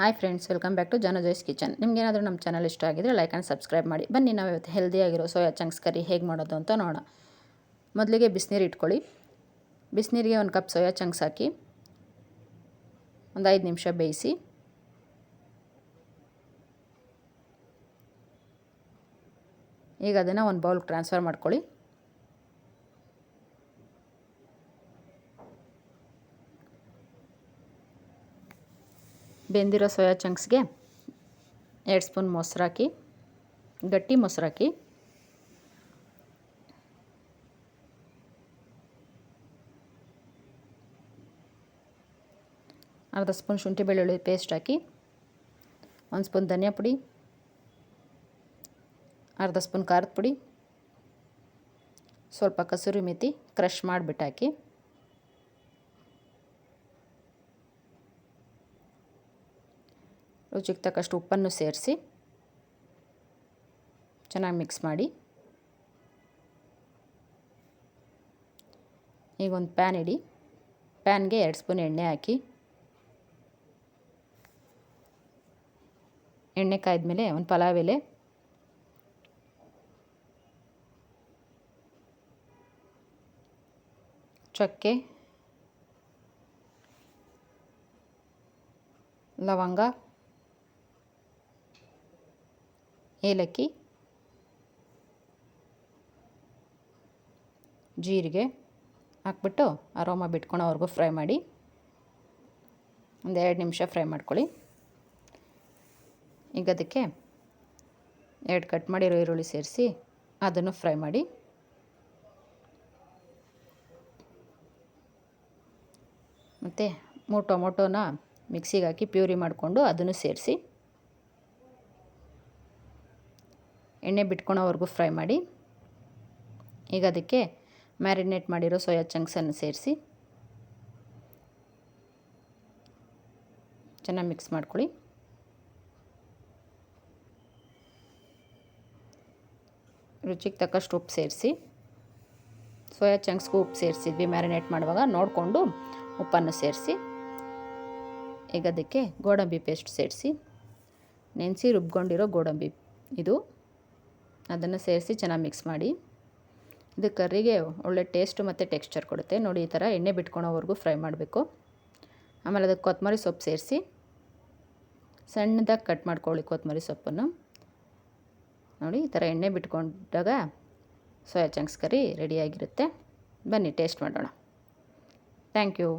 Hi friends, welcome back to ಜನಜೋಯ್ಸ್ kitchen. ನಿಮಗೇನಾದರೂ ನಮ್ಮ channel ಇಷ್ಟ ಆಗಿದ್ರೆ ಲೈಕ್ ಆ್ಯಂಡ್ ಸಬ್ಸ್ಕ್ರೈಬ್ ಮಾಡಿ. ಬನ್ನಿ, ನಾವು ಇವತ್ತು ಹೆಲ್ದಿಯಾಗಿರೋ ಸೋಯಾ ಚಂಕ್ಸ್ ಕರಿ ಹೇಗೆ ಮಾಡೋದು ಅಂತ ನೋಡೋಣ. ಮೊದಲಿಗೆ ಬಿಸಿನೀರು ಇಟ್ಕೊಳ್ಳಿ. ಬಿಸಿನೀರಿಗೆ ಒಂದು ಕಪ್ ಸೋಯಾ ಚಂಕ್ಸ್ ಹಾಕಿ ಒಂದು ಐದು ನಿಮಿಷ ಬೇಯಿಸಿ. ಈಗ ಅದನ್ನು ಒಂದು ಬೌಲ್ಗೆ ಟ್ರಾನ್ಸ್ಫರ್ ಮಾಡ್ಕೊಳ್ಳಿ. ಬೆಂದಿರೋ ಸೋಯಾ ಚಂಕ್ಸ್ಗೆ ಎರಡು ಸ್ಪೂನ್ ಮೊಸರು ಹಾಕಿ ಗಟ್ಟಿ ಮೊಸರು ಹಾಕಿ ಅರ್ಧ ಸ್ಪೂನ್ ಶುಂಠಿ ಬೆಳ್ಳುಳ್ಳಿ ಪೇಸ್ಟ್ ಹಾಕಿ, ಒಂದು ಸ್ಪೂನ್ ಧನಿಯಾ ಪುಡಿ, ಅರ್ಧ ಸ್ಪೂನ್ ಖಾರದ ಪುಡಿ, ಸ್ವಲ್ಪ ಕಸೂರಿ ಮೆಥಿ ಕ್ರಷ್ ಮಾಡಿಬಿಟ್ಟು ಹಾಕಿ. ರುಚಿಗೆ ತಕ್ಕಷ್ಟು ಉಪ್ಪನ್ನು ಸೇರಿಸಿ ಚೆನ್ನಾಗಿ ಮಿಕ್ಸ್ ಮಾಡಿ. ಈಗ ಒಂದು ಪ್ಯಾನ್ ಇಡಿ. ಪ್ಯಾನ್ಗೆ ಎರಡು ಸ್ಪೂನ್ ಎಣ್ಣೆ ಹಾಕಿ. ಎಣ್ಣೆ ಕಾಯ್ದ ಒಂದು ಪಲಾವ್ ಎಲೆ. ಚಕ್ಕೆ. ಲವಂಗ. ಏಲಕ್ಕಿ, ಜೀರಿಗೆ ಹಾಕ್ಬಿಟ್ಟು ಅರೋಮ ಬಿಟ್ಕೊಳೋವರೆಗೂ ಫ್ರೈ ಮಾಡಿ ಒಂದು ಎರಡು ನಿಮಿಷ ಫ್ರೈ ಮಾಡ್ಕೊಳ್ಳಿ. ಈಗ ಅದಕ್ಕೆ ಎರಡು ಕಟ್ ಮಾಡಿರೋ ಈರುಳ್ಳಿ ಸೇರಿಸಿ ಅದನ್ನು ಫ್ರೈ ಮಾಡಿ. ಮತ್ತು ಮೂರು ಟೊಮೊಟೊನ ಮಿಕ್ಸಿಗೆ ಹಾಕಿ ಪ್ಯೂರಿ ಮಾಡಿಕೊಂಡು ಅದನ್ನು ಸೇರಿಸಿ. ಎಣ್ಣೆ ಬಿಟ್ಕೊಳೋವರೆಗೂ ಫ್ರೈ ಮಾಡಿ ಈಗ ಅದಕ್ಕೆ ಮ್ಯಾರಿನೇಟ್ ಮಾಡಿರೋ ಸೋಯಾ ಚಂಕ್ಸನ್ನು ಸೇರಿಸಿ ಚೆನ್ನಾಗಿ ಮಿಕ್ಸ್ ಮಾಡ್ಕೊಳ್ಳಿ. ರುಚಿಗೆ ತಕ್ಕಷ್ಟು ಉಪ್ಪು ಸೇರಿಸಿ, ಸೋಯಾ ಚಂಕ್ಸ್ಗೂ ಉಪ್ಪು ಸೇರಿಸಿದ್ವಿ, ಮ್ಯಾರಿನೇಟ್ ಮಾಡುವಾಗ ನೋಡಿಕೊಂಡು ಉಪ್ಪನ್ನು ಸೇರಿಸಿ, ಈಗ ಅದಕ್ಕೆ ಗೋಡಂಬಿ ಪೇಸ್ಟ್ ಸೇರಿಸಿ. ನೆನೆಸಿ ರುಬ್ಕೊಂಡಿರೋ ಗೋಡಂಬಿ ಇದು. ಅದನ್ನು ಸೇರಿಸಿ ಚೆನ್ನಾಗಿ ಮಿಕ್ಸ್ ಮಾಡಿ. ಇದು ಕರ್ರಿಗೆ ಒಳ್ಳೆ ಟೇಸ್ಟು ಮತ್ತು ಟೆಕ್ಸ್ಚರ್ ಕೊಡುತ್ತೆ. ನೋಡಿ ಈ ಥರ ಎಣ್ಣೆ ಬಿಟ್ಕೊಳೋವರೆಗೂ ಫ್ರೈ ಮಾಡಬೇಕು. ಆಮೇಲೆ ಅದಕ್ಕೆ ಕೊತ್ತಂಬರಿ ಸೊಪ್ಪು ಸೇರಿಸಿ ಸಣ್ಣದಾಗಿ ಕಟ್ ಮಾಡ್ಕೊಳ್ಳಿ ಕೊತ್ತಂಬರಿ ಸೊಪ್ಪನ್ನು. ನೋಡಿ ಈ ಥರ ಎಣ್ಣೆ ಬಿಟ್ಕೊಂಡಾಗ ಸೋಯಾ ಚಂಕ್ಸ್ ಕರಿ ರೆಡಿಯಾಗಿರುತ್ತೆ ಬನ್ನಿ ಟೇಸ್ಟ್ ಮಾಡೋಣ. Thank you